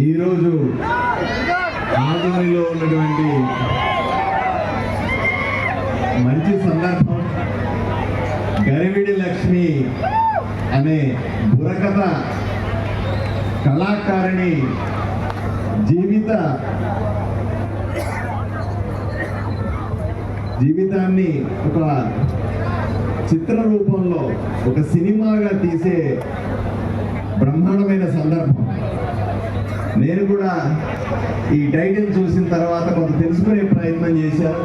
ఈరోజు ఆధ్వర్యంలో ఉన్నటువంటి మంచి సందర్భం గరివిడి లక్ష్మి అనే బురకథ కళాకారిణి జీవిత జీవితాన్ని ఒక చిత్ర రూపంలో ఒక సినిమాగా తీసే బ్రహ్మాండమైన సందర్భం. నేను కూడా ఈ టైటిల్ చూసిన తర్వాత కొంత తెలుసుకునే ప్రయత్నం చేశాను.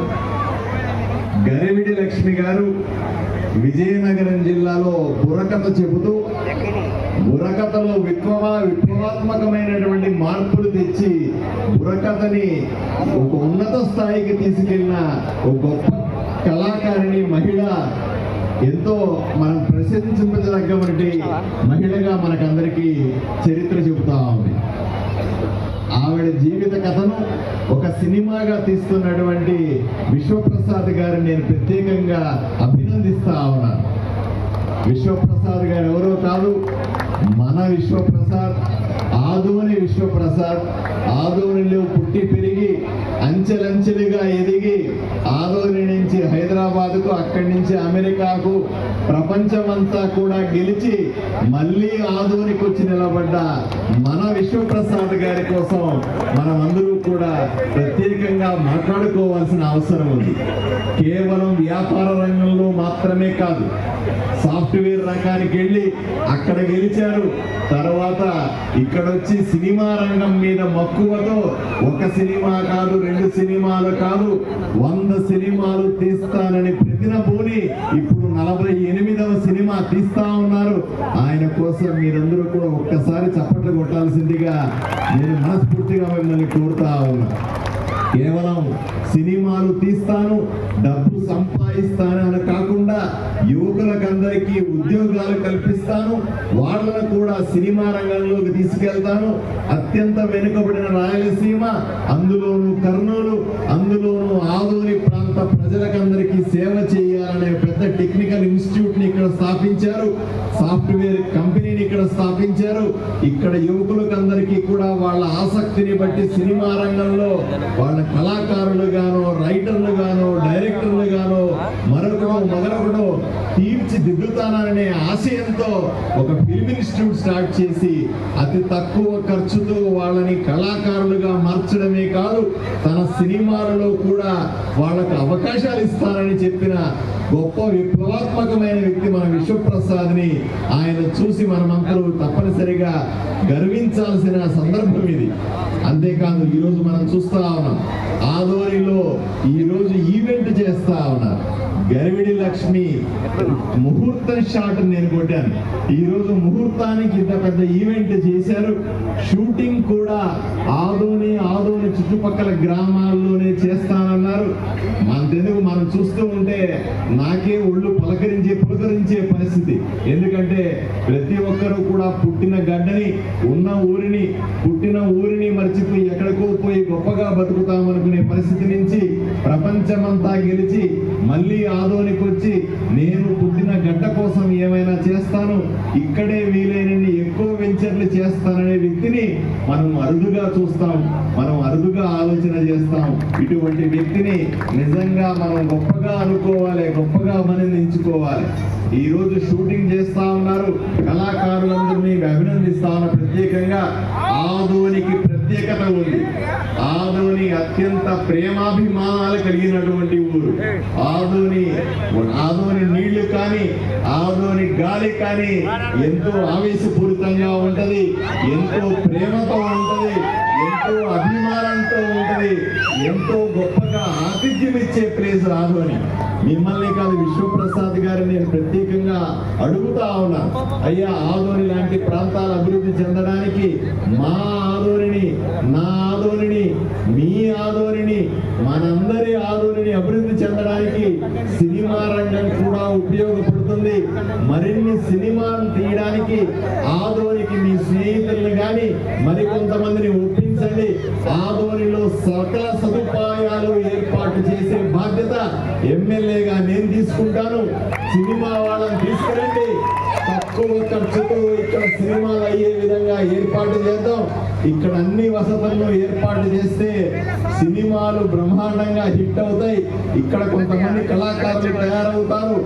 గరివిడి లక్ష్మి గారు విజయనగరం జిల్లాలో బుర్రకథ చెబుతూ బుర్రకథలో విప్లవ విప్లవాత్మకమైనటువంటి మార్పులు తెచ్చి బుర్రకథని ఒక ఉన్నత స్థాయికి తీసుకెళ్ళిన ఒక గొప్ప కళాకారిణి మహిళ ఎంతో మనం ప్రశంసించదగ్గటువంటి మహిళగా మనకందరికీ చరిత్ర చెబుతా ఉంది. ఆవిడ జీవిత కథను ఒక సినిమాగా తీస్తున్నటువంటి విశ్వప్రసాద్ గారిని నేను ప్రత్యేకంగా అభినందిస్తా ఉన్నాను. విశ్వప్రసాద్ గారు ఎవరో కాదు మన విశ్వప్రసాద్. ఆదోని విశ్వప్రసాద్ ఆదోనిలో పుట్టి పెరిగి అంచెలంచెలుగా ఎదిగి ఆదోని నుంచి హైదరాబాద్కు అక్కడి నుంచి అమెరికాకు ప్రపంచమంతా కూడా గెలిచి మళ్ళీ ఆదోనికి వచ్చి నిలబడ్డ మన విశ్వప్రసాద్ గారి కోసం మనం అందరూ కూడా ప్రత్యేకంగా మాట్లాడుకోవాల్సిన అవసరం ఉంది. కేవలం వ్యాపార రంగంలో మాత్రమే కాదు సాఫ్ట్వేర్ రంగానికి వెళ్ళి అక్కడ గెలిచారు. తర్వాత ఇక్కడ వచ్చి సినిమా రంగం మీద మక్కువతో ఒక సినిమా కాదు రెండు సినిమాలు కాదు వంద సినిమాలు తీస్తానని ప్రతిన పోని ఇప్పుడు నలభై ఎనిమిదవ సినిమా తీస్తా ఉన్నారు. ఆయన కోసం మీరందరూ కూడా ఒక్కసారి చప్పట్లు కొట్టాల్సిందిగా నేను మనస్ఫూర్తిగా మిమ్మల్ని కోరుతా ఉన్నా. కేవలం సినిమాలు తీస్తాను డబ్బు సంపాదిస్తాను అని కాకుండా యువకులకందరికీ ఉద్యోగాలు కల్పిస్తాను. వాళ్ళను కూడా సినిమా రంగంలోకి తీసుకెళ్తాను. అత్యంత వెనుకబడిన రాయలసీమ అందులోను కర్నూలు అందులోను ఆదోని ప్రాంత ప్రజలకందరికీ సేవ చేయాలనే పెద్ద టెక్నికల్ ఇన్స్టిట్యూట్ని ఇక్కడ స్థాపించారు. సాఫ్ట్వేర్ కంపెనీని ఇక్కడ స్థాపించారు. ఇక్కడ యువకులకు అందరికీ కూడా వాళ్ళ ఆసక్తిని బట్టి సినిమా రంగంలో వాళ్ళ కళాకారులు గాను రైటర్లు గాను డైరెక్టర్లు గాను మరొకడు మొదలొకడు తీర్చిదిద్దుతాననే ఆశయంతో ఒక ఫిల్మ్ ఇన్స్టిట్యూట్ స్టార్ట్ చేసి అతి తక్కువ ఖర్చుతో వాళ్ళని కళాకారులుగా మార్చడమే కాదు తన సినిమాలలో కూడా వాళ్ళకు అవకాశాలు ఇస్తానని చెప్పిన గొప్ప విప్లవాత్మకమైన వ్యక్తి మన విశ్వప్రసాద్ని ఆయన చూసి మనమందరూ తప్పనిసరిగా గర్వించాల్సిన సందర్భం ఇది. అంతేకాదు ఈరోజు మనం చూస్తా ఉన్నాం. ఈ ఈరోజు ఈవెంట్ చేస్తా ఉన్నారు. గరివిడి లక్ష్మి ముహూర్తం షాట్ నేను కొట్టాను. ఈ రోజు ముహూర్తానికి ఇంత పెద్ద ఈవెంట్ చేశారు. షూటింగ్ కూడా ఆదోని ఆదోని చుట్టుపక్కల గ్రామాల్లోనే చేస్తానన్నారు. మనతెందుకు మనం చూస్తూ ఉంటే నాకే ఒళ్ళు పలకరించే పులకరించే పరిస్థితి. ఎందుకంటే ప్రతి ఒక్కరూ కూడా పుట్టిన గడ్డని ఉన్న ఊరిని పుట్టిన ఊరిని మర్చిపోయి ఎక్కడికో పోయి గొప్పగా బతుకుతామనుకునే పరిస్థితి నుంచి ప్రపంచమంతా గెలిచి మళ్ళీ ఆదోనికి వచ్చి నేను పుట్టిన గడ్డ కోసం ఏమైనా చేస్తాను ఇక్కడే వీలైనన్ని ఎక్కువ వెంచర్లు చేస్తాననే వ్యక్తిని మనం అరుదుగా చూస్తాం. మనం అరుదుగా ఆలోచన చేస్తాం. ఇటువంటి వ్యక్తిని నిజంగా మనం గొప్పగా అనుకోవాలి గొప్పగా మనం ఎంచుకోవాలి ఈరోజు షూటింగ్ చేస్తా ఉన్నారు కళాకారులందరినీ అభినందిస్తా ఉన్నా. ప్రత్యేకంగా ఆదోనికి ప్రత్యేకత ఉంది ఆదోని అత్యంత ప్రేమాభిమానాలు కలిగినటువంటి ఊరు. ఆదోని ఆదోని నీళ్ళు కానీ ఆదోని గాలి కానీ ఎంతో ఆవేశపూరితంగా ఉంటది ఎంతో ప్రేమతో ఉంటది ఎంతో అభిమానంతో ఉంటది ఎంతో గొప్పగా ఆతిథ్యం ఇచ్చే ప్లేస్ ఆదోని. మిమ్మల్ని కాదు విశ్వప్రసాద్ గారిని నేను ప్రత్యేకంగా అడుగుతా ఉన్నా. అయ్యా ఆదోని లాంటి ప్రాంతాలు అభివృద్ధి చెందడానికి మా ఆదోనిని నా ఆదోనిని మీ ఆదోనిని మనందరి ఆదోనిని అభివృద్ధి చెందడానికి సినిమా రంగం కూడా ఉపయోగపడుతుంది. మరిన్ని సినిమాలు తీయడానికి ఆదోనికి మీ స్నేహితుల్ని కానీ మరికొంతమందిని ఒప్పించండి. ఆదోనిలో సకల సదుపాయాలు ఏర్పాటు చేసే బాధ్యత ఎమ్మెల్యేగా నేను తీసుకుంటాను. సినిమా వాళ్ళని తీసుకురండి. తక్కువ ఖర్చుతో ఇక్కడ సినిమాలు అయ్యే విధంగా ఏర్పాటు చేద్దాం. ఇక్కడ అన్ని వసతులను ఏర్పాటు చేస్తే సినిమాలు బ్రహ్మాండంగా హిట్ అవుతాయి. ఇక్కడ కొంతమంది కళాకారులు తయారవుతారు.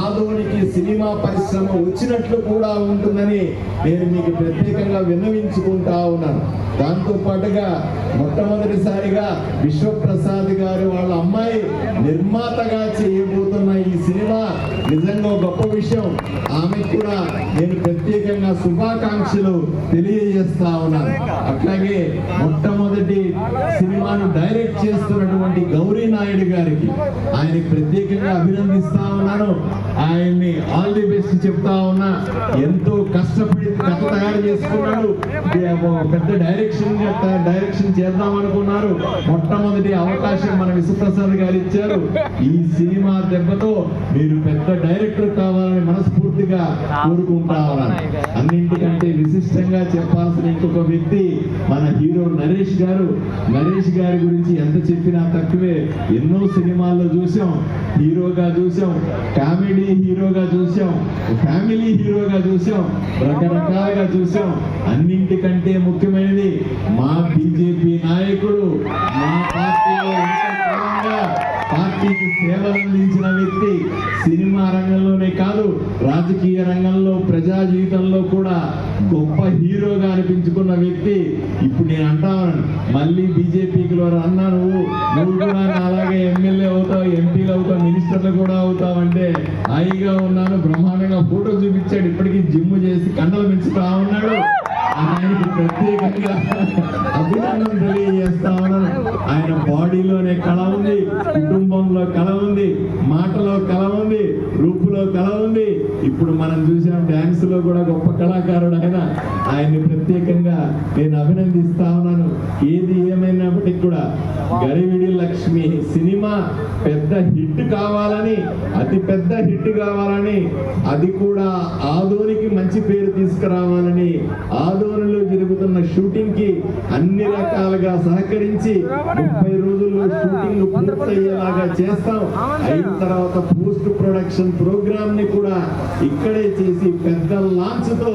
ఆదోనికి సినిమా పరిశ్రమ వచ్చినట్లు కూడా ఉంటుందని నేను మీకు ప్రత్యేకంగా విన్నవించుకుంటా ఉన్నాను. దాంతో పాటుగా మొట్టమొదటిసారిగా విశ్వప్రసాద్ గారి వాళ్ళ అమ్మాయి నిర్మాతగా చేయబోతున్న ఈ సినిమా నిజంగా గొప్ప విషయం. ఆమె కూడా నేను ప్రత్యేకంగా శుభాకాంక్షలు తెలియజేస్తా ఉన్నాను అట్లాగే మొట్టమొదటి సినిమాను డైరెక్ట్ చేస్తున్నటువంటి గౌరీ నాయుడు గారికి ఆయనకి ప్రత్యేకంగా అభినందిస్తా ఉన్నాను. ఆయన్ని ఆల్ ది బెస్ట్ చెప్తా ఉన్నా. ఎంతో కష్టపడి కథ తయారు చేసుకున్నాడు. పెద్ద డైరెక్షన్ డైరెక్షన్ చేద్దాం అనుకున్నారు. మొట్టమొదటి అవకాశం మన విశ్వప్రసాద్ గారు ఇచ్చారు. ఈ సినిమా దెబ్బతో మీరు పెద్ద డైరెక్టర్ కావాలని మనస్ఫూర్తిగా కోరుకుంటా ఉన్నాను అన్నింటికంటే విశిష్టంగా చెప్పాల్సిన ఇంకొక వ్యక్తి మన హీరో నరేష్ గారు. నరేష్ గారి గురించి ఎంత చెప్పినా తక్కువే. ఎన్నో సినిమాల్లో చూసాం హీరోగా చూసాం కామెడీ హీరోగా చూసాం ఫ్యామిలీ హీరోగా చూసాం రకరకాలుగా చూసాం. అన్నింటికంటే ముఖ్యమైనది మా బీజేపీ నాయకుడు మా పార్టీలో పార్టీకి సేవలు అందించిన వ్యక్తి. సినిమా రంగంలోనే కాదు రాజకీయ రంగం ప్రజా జీవితంలో కూడా గొప్ప హీరోగా అనిపించుకున్న వ్యక్తి ఇప్పుడు నేను అంటా ఉన్నాను మళ్ళీ బీజేపీకి అన్నా నువ్వు? నువ్వు కూడా అలాగే ఎమ్మెల్యే అవుతావు ఎంపీలు అవుతావు మినిస్టర్లు కూడా అవుతావు అంటే హాయిగా ఉన్నాను బ్రహ్మాండంగా ఫోటో చూపించాడు. ఇప్పటికీ జిమ్ చేసి కండలు పెంచుతా ఉన్నాడు. ఆయనకి ప్రత్యేకంగా అభినందన తెలియజేస్తా ఉన్నాను. ఆయన బాడీలోనే కళ ఉంది కుటుంబంలో కళ ఉంది మాటలో కళ ఉంది రూపులో కళ ఉంది. ఇప్పుడు మనం చూసాం డాన్స్లో కూడా గొప్ప కళాకారుడు ఆయన. ఆయన్ని ప్రత్యేకంగా నేను అభినందిస్తా ఉన్నాను. ఏది ఏమైనప్పటికీ కూడా గరివిడి లక్ష్మి సినిమా పెద్ద హిట్ కావాలని అతి పెద్ద హిట్ కావాలని అది కూడా ఆదోనికి మంచి పేరు తీసుకురావాలి షూటింగ్కి అన్ని రకాలుగా సహకరించి ముప్పై రోజుల్లో షూటింగ్ పూర్తయ్యేలాగా చేస్తాం. అయిన తర్వాత పోస్ట్ ప్రొడక్షన్ ప్రోగ్రామ్ని కూడా ఇక్కడే చేసి పెద్ద లాంచ్తో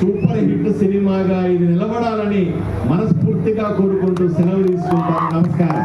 సూపర్ హిట్ సినిమాగా ఇది నిలబడాలని మనస్ఫూర్తిగా కోరుకుంటూ సెలవు తీసుకుంటాం. నమస్కారం.